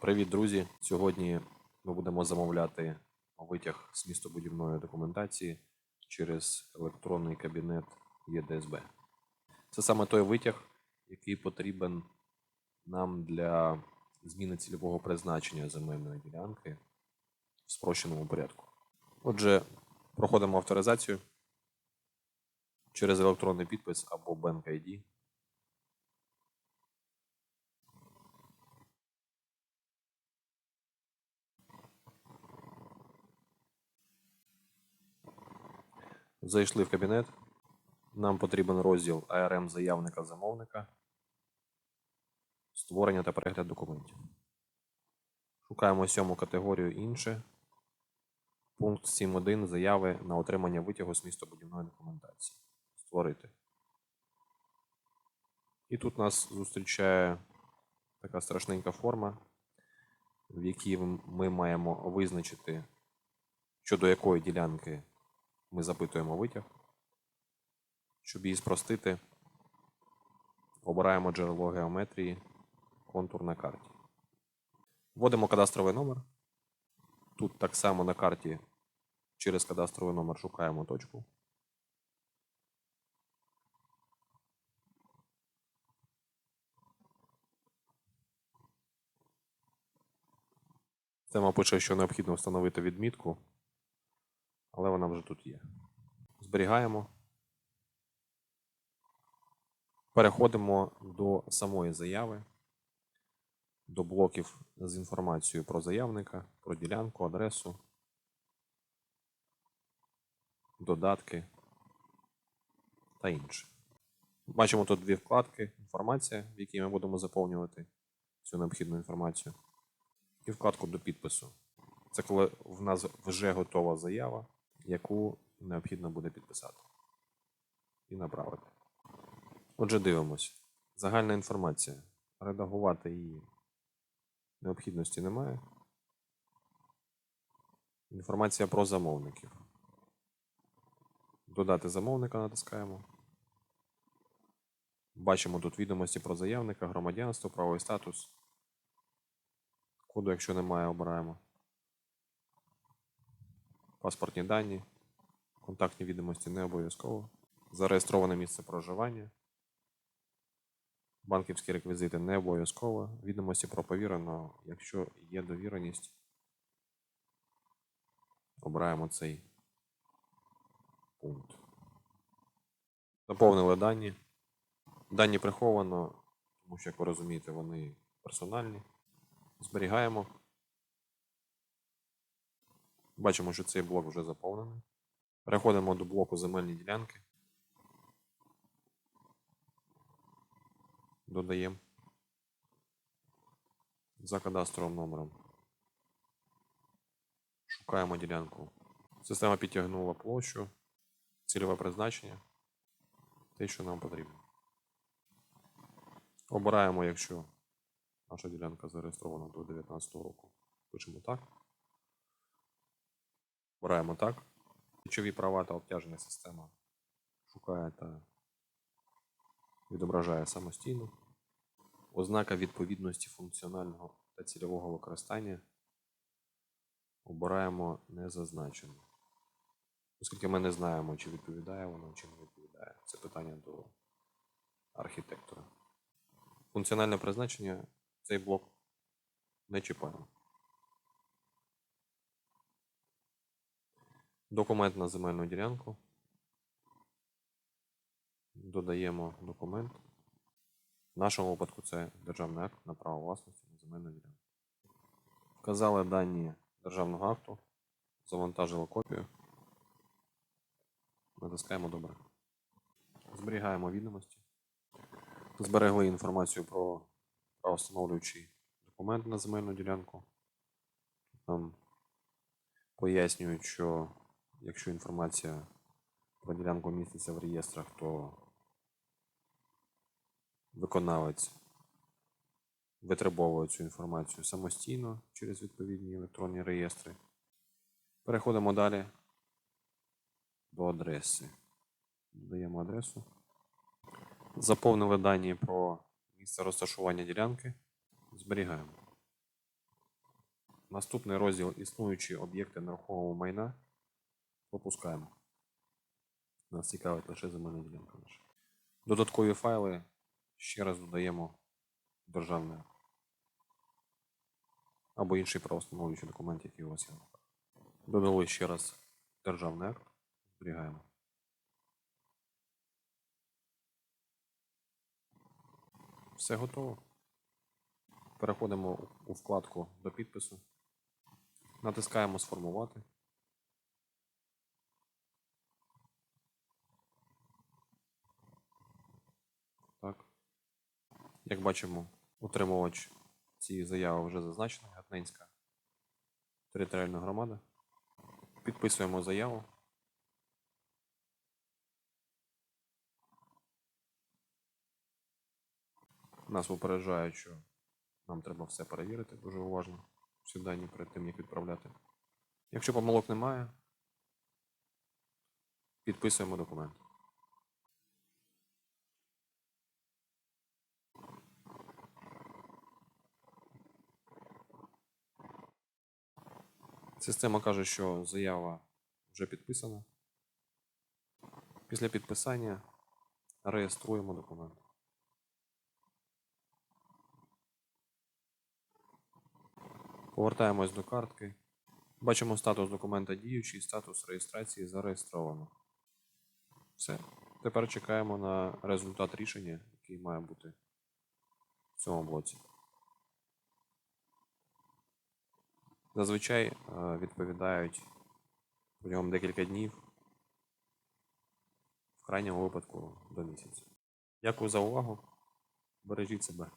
Привіт, друзі! Сьогодні ми будемо замовляти витяг з містобудівної документації через електронний кабінет ЄДСБ. Це саме той витяг, який потрібен нам для зміни цільового призначення земельної ділянки в спрощеному порядку. Отже, проходимо авторизацію через електронний підпис або Bank ID. Зайшли в кабінет. Нам потрібен розділ АРМ заявника замовника. Створення та перегляд документів. Шукаємо сьому категорію інше. Пункт 7.1 заяви на отримання витягу з містобудівної документації. Створити. І тут нас зустрічає така страшненька форма, в якій ми маємо визначити, щодо якої ділянки ми запитуємо витяг. Щоб її спростити, обираємо джерело геометрії, контур на карті. Вводимо кадастровий номер. Тут так само на карті через кадастровий номер шукаємо точку. Система пише, що необхідно встановити відмітку, але вона вже тут є. Зберігаємо. Переходимо до самої заяви, до блоків з інформацією про заявника, про ділянку, адресу, додатки та інше. Бачимо тут дві вкладки: інформація, в якій ми будемо заповнювати цю необхідну інформацію, і вкладку до підпису. Це коли в нас вже готова заява, яку необхідно буде підписати і направити. Отже, дивимось. Загальна інформація. Редагувати її необхідності немає. Інформація про замовників. Додати замовника натискаємо. Бачимо тут відомості про заявника, громадянство, правовий статус. Коду, якщо немає, обираємо. Паспортні дані. Контактні відомості не обов'язково. Зареєстроване місце проживання. Банківські реквізити не обов'язково. Відомості про повіреного, якщо є довіреність, обираємо цей пункт. Заповнили дані. Дані приховано, тому що, як ви розумієте, вони персональні. Зберігаємо. Бачимо, що цей блок вже заповнений. Переходимо до блоку земельні ділянки. Додаємо за кадастровим номером. Шукаємо ділянку. Система підтягнула площу, цільове призначення. Те, що нам потрібно. Обираємо, якщо наша ділянка зареєстрована до 2019 року. Пишемо так. Обираємо так. Ключові права та обтяження система шукає та відображає самостійно. Ознака відповідності функціонального та цільового використання обираємо незазначено. Оскільки ми не знаємо, чи відповідає воно, чи не відповідає. Це питання до архітектора. Функціональне призначення цей блок не чіпаємо. Документ на земельну ділянку. Додаємо документ. В нашому випадку це державний акт на право власності на земельну ділянку. Вказали дані державного акту, завантажили копію. Натискаємо добре. Зберігаємо відомості. Зберегли інформацію про правостановлюючий документ на земельну ділянку. Там пояснюють, що якщо інформація про ділянку міститься в реєстрах, то виконавець витребовує цю інформацію самостійно через відповідні електронні реєстри. Переходимо далі до адреси. Додаємо адресу. Заповнили дані про місце розташування ділянки. Зберігаємо. Наступний розділ існуючі об'єкти нерухомого майна пропускаємо. Нас цікавить лише земельна ділянка наша. Додаткові файли ще раз додаємо в державний. Або інший правоустановлюючий документ, який у вас є. Додали ще раз державний акт. Зберігаємо. Все готово. Переходимо у вкладку до підпису. Натискаємо Сформувати. Як бачимо, утримувач цієї заяви вже зазначений Гатненська територіальна громада. Підписуємо заяву. Нас попереджають, що нам треба все перевірити дуже уважно. Всі дані перед тим, як відправляти. Якщо помилок немає, підписуємо документ. Система каже, що заява вже підписана. Після підписання реєструємо документ. Повертаємось до картки. Бачимо статус документа діючий, статус реєстрації зареєстровано. Все. Тепер чекаємо на результат рішення, який має бути в цьому блоці. Зазвичай е, відповідають протягом декілька днів, в крайньому випадку до місяця. Дякую за увагу. Бережіть себе.